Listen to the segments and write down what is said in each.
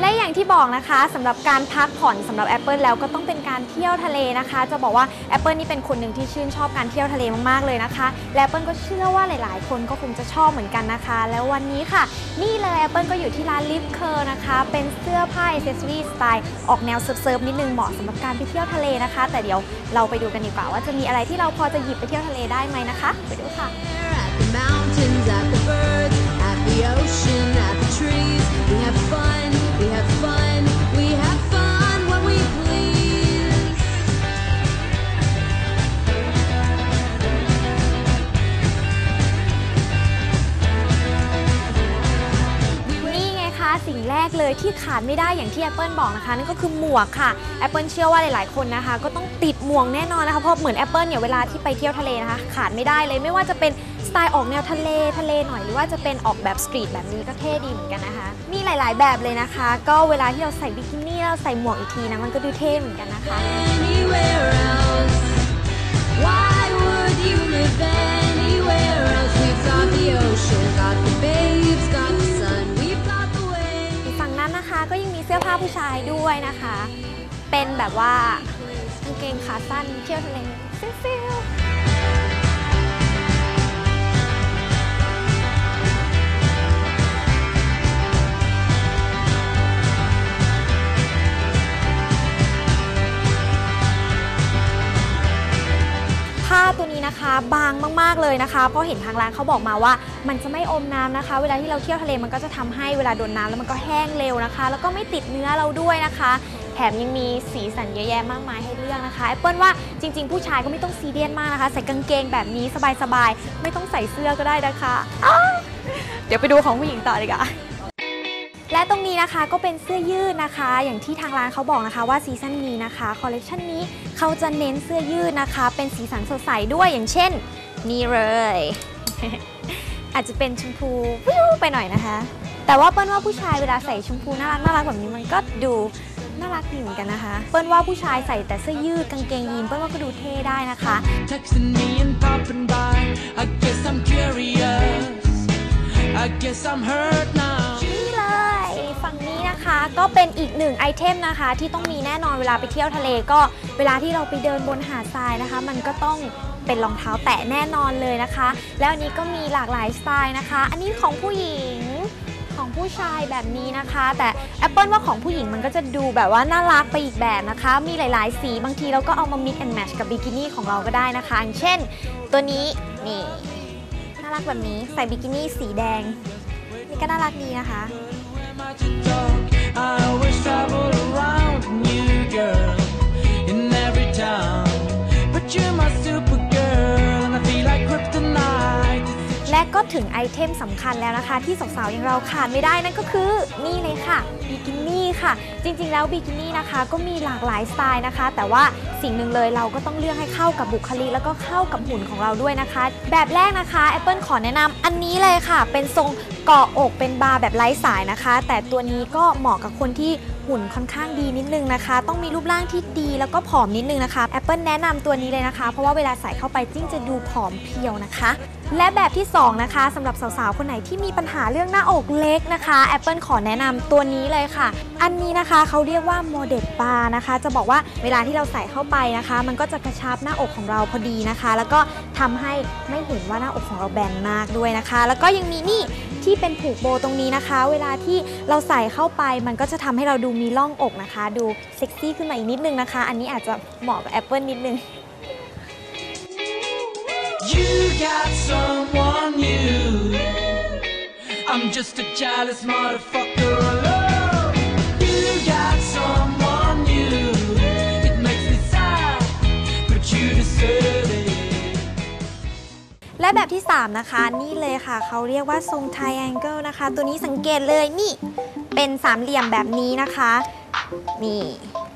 และอย่างที่บอกนะคะสำหรับการพักผ่อนสำหรับแอปเปิลแล้วก็ต้องเป็นการเที่ยวทะเลนะคะ จะบอกว่าแอปเปิลนี่เป็นคนหนึ่งที่ชื่นชอบการเที่ยวทะเลมากๆเลยนะคะ และแอปเปิลก็เชื่อว่าหลาย ๆ คนก็คงจะชอบเหมือนกันนะคะ แล้ววันนี้ค่ะ นี่เลยแอปเปิลก็อยู่ที่ร้านลิฟเคอร์นะคะ เป็นเสื้อผ้าอเซสซอรี่สไตล์ออกแนวเซิร์ฟๆนิดนึงเหมาะสำหรับการไปเที่ยวทะเลนะคะ แต่เดี๋ยวเราไปดูกันดีกว่าว่าจะมีอะไรที่เราพอจะหยิบไปเที่ยวทะเลได้ไหมนะคะ ไปดูค่ะ นี่ไงคะสิ่งแรกเลยที่ขาดไม่ได้อย่างที่ Apple บอกนะคะนั่นก็คือหมวกค่ะ Apple เชื่อว่าหลายๆ คนนะคะ ก็ต้องติดหมวกแน่นอนนะคะเพราะเหมือน Apple เนี่ยเวลาที่ไปเที่ยวทะเลนะคะ ขาดไม่ได้เลยไม่ว่าจะเป็น สไตล์ออกแนวทะเลทะเลหน่อยหรือว่าจะเป็นออกแบบสตรีทแบบนี้ก็เท่ดีเหมือนกันนะคะ มีหลาย ๆ แบบเลยนะคะ ก็เวลาที่เราใส่บิกินี่แล้วเราใส่หมวกอีกทีนะมันก็ดูเท่เหมือนกันนะคะ Anywhere else. Why would you live anywhere else? We've got the ocean, got the babes, got the sun, we've got the waves. ฝั่งนั้นนะคะก็ยังมีเสื้อผ้าผู้ชายด้วยนะคะ เป็นแบบว่ากางเกงขาสั้นเที่ยวทะเลฟิล นะคะบางมากๆเลยนะคะ เพราะเห็นทางร้านเขาบอกมาว่า มันจะไม่อมน้ำนะคะ เวลาที่เราเที่ยวทะเลมันก็จะทำให้เวลาโดนน้ำแล้วมันก็แห้งเร็วนะคะ แล้วก็ไม่ติดเนื้อเราด้วยนะคะแถมยังมีสีสันเยอะแยะมากมายให้เลือกนะคะแอปเปิลว่าจริง ๆ ผู้ชายก็ไม่ต้องซีเรียสมากนะคะ ใส่กางเกงแบบนี้สบายๆ ไม่ต้องใส่เสื้อก็ได้นะคะ เดี๋ยวไปดูของผู้หญิงต่อดีกว่า และตรงนี้นะคะก็เป็นเสื้อยืดนะคะ อย่างที่ทางร้านเขาบอกนะคะว่าซีซั่นนี้นะคะคอลเลคชันนี้เขาจะเน้นเสื้อยืดนะคะ เป็นสีสันสดใสด้วยอย่างเช่น นี่เลย อาจจะเป็นชมพูวิวไปหน่อยนะคะ แต่ว่าเปิ้ลว่าผู้ชายเวลาใส่ชมพูน่ารักน่ารักแบบนี้มันก็ดูน่ารักดีเหมือนกันนะคะ เปิ้ลว่าผู้ชายใส่แต่เสื้อยืดกางเกงยีนเปิ้ลว่าก็ดูเท่ได้นะคะ I guess I'm curious. I guess I'm hurt now. นี่เลยฝั่งนี้นะคะก็เป็นอีกหนึ่งไอเทมนะคะ ที่ต้องมีแน่นอนเวลาไปเที่ยวทะเลก็เวลาที่เราไปเดินบนหาดทรายนะคะ มันก็ต้องเป็นรองเท้าแตะแน่นอนเลยนะคะ แล้วอันนี้ก็มีหลากหลายสไตล์นะคะ อันนี้ของผู้หญิงของผู้ชายแบบนี้นะคะ แต่แอปเปิลว่าของผู้หญิงมันก็จะดูแบบว่าน่ารักไปอีกแบบนะคะ มีหลายๆ สีบางทีเราก็เอามา mix and match กับบิกินี่ของเราก็ได้นะคะอย่างเช่น ตัวนี้นี่น่ารักแบบนี้ใส่บิกินี่สีแดง นี่ก็น่ารักดีนะคะ such a. I always travel around. ถึงไอเทมสำคัญแล้วนะคะ ที่สาวๆอย่างเราขาดไม่ได้นั่นก็คือนี่เลยค่ะบิกินี่ค่ะ จริงๆแล้วบิกินี่นะคะ ก็มีหลากหลายสไตล์นะคะ แต่ว่าสิ่งหนึ่งเลยเราก็ต้องเลือกให้เข้ากับบุคลิกแล้วก็เข้ากับหุ่นของเราด้วยนะคะ แบบแรกนะคะ Apple ขอแนะนำอันนี้เลยค่ะ เป็นทรงเกาะอกเป็นบาร์แบบไร้สายนะคะ แต่ตัวนี้ก็เหมาะกับคนที่หุ่นค่อนข้างดีนิดนึงนะคะ ต้องมีรูปร่างที่ดีแล้วก็ผอมนิดนึงนะคะ Apple แนะนำตัวนี้เลยนะคะ เพราะว่าเวลาใส่เข้าไปจิ้งจะดูผอมเพรียวนะคะ และแบบที่ 2 นะคะสำหรับสาวๆ คนไหนที่มีปัญหาเรื่องหน้าอกเล็กนะคะ Apple ขอแนะนำตัวนี้เลยค่ะ อันนี้นะคะเขาเรียกว่าโมเดลบาร์นะคะ จะบอกว่าเวลาที่เราใส่เข้าไปนะคะ มันก็จะกระชับหน้าอกของเราพอดีนะคะ แล้วก็ทำให้ไม่เห็นว่าหน้าอกของเราแบนมากด้วยนะคะ แล้วก็ยังมีนี่ที่เป็นผูกโบตรงนี้นะคะ เวลาที่เราใส่เข้าไป มันก็จะทำให้เราดูมีร่องอกนะคะ ดูเซ็กซี่ขึ้นมาอีกนิดนึงนะคะ อันนี้อาจจะเหมาะกับ Apple นิดนึง You got someone new. I'm just a jealous motherfucker alone. You got someone new. It makes me sad, but you deserve it. และแบบที่ 3 นะคะ นี่เลยค่ะ เขาเรียกว่าทรง triangle นะคะ ตัวนี้สังเกตเลยนี่ เป็นสามเหลี่ยมแบบนี้นะคะ นี่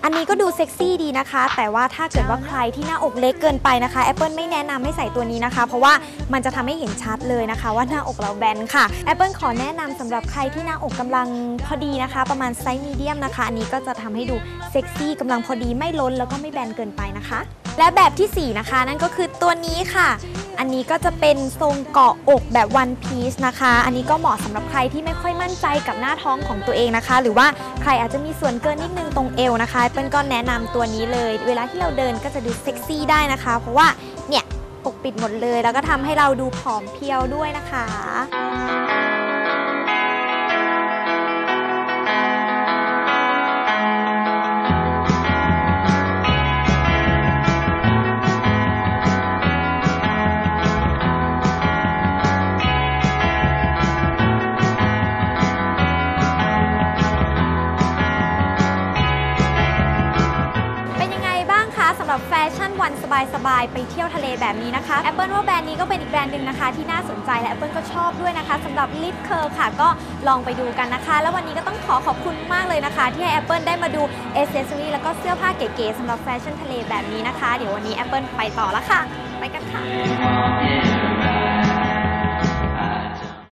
อันนี้ก็ดูเซ็กซี่ดีนะคะ แต่ว่าถ้าเกิดว่าใครที่หน้าอกเล็กเกินไปนะคะ Apple ไม่แนะนำให้ใส่ตัวนี้นะคะ เพราะว่ามันจะทำให้เห็นชัดเลยนะคะ ว่าหน้าอกเราแบนค่ะ Apple ขอแนะนำสำหรับใครที่หน้าอกกำลังพอดีนะคะ ประมาณไซส์มีเดียมนะคะ อันนี้ก็จะทำให้ดูเซ็กซี่กำลังพอดีไม่ล้นแล้วก็ไม่แบนเกินไปนะคะ และแบบทีสี่ 4 นะคะ นั่นก็คือตัวนี้ค่ะอันนี้ก็จะเป็นทรงเกาะอกแบบวันพีซนะคะ อันนี้ก็เหมาะสำหรับใครที่ไม่ค่อยมั่นใจกับหน้าท้องของตัวเองนะคะ หรือว่าใครอาจจะมีส่วนเกินนิดนึงตรงเอวนะคะเปิ้ลก็แนะนำตัวนี้เลย เวลาที่เราเดินก็จะดูเซ็กซี่ได้นะคะ เพราะว่าเนี่ยปกปิดหมดเลย แล้วก็ทำให้เราดูผอมเพรียวด้วยนะคะ หรับแฟชั่นวันสบายๆ ไปเที่ยวทะเลแบบนี้นะคะ Apple ว่าแบรนด์นี้ก็เป็นอีกแบรนด์หนึ่งนะคะ ที่น่าสนใจและ Apple ก็ชอบด้วยนะคะสำหรับลิปเคอร์ค่ะ ก็ลองไปดูกันนะคะ แล้ววันนี้ก็ต้องขอขอบคุณมากเลยนะคะ ที่ให้ Apple ได้มาดู a c c e s s o r y แล้วก็เสื้อผ้าเก๋ๆสำหรับแฟชั่นทะเลแบบนี้นะคะ เดี๋ยววันนี้ Apple ไปต่อแล้วค่ะ ไปกันค่ะ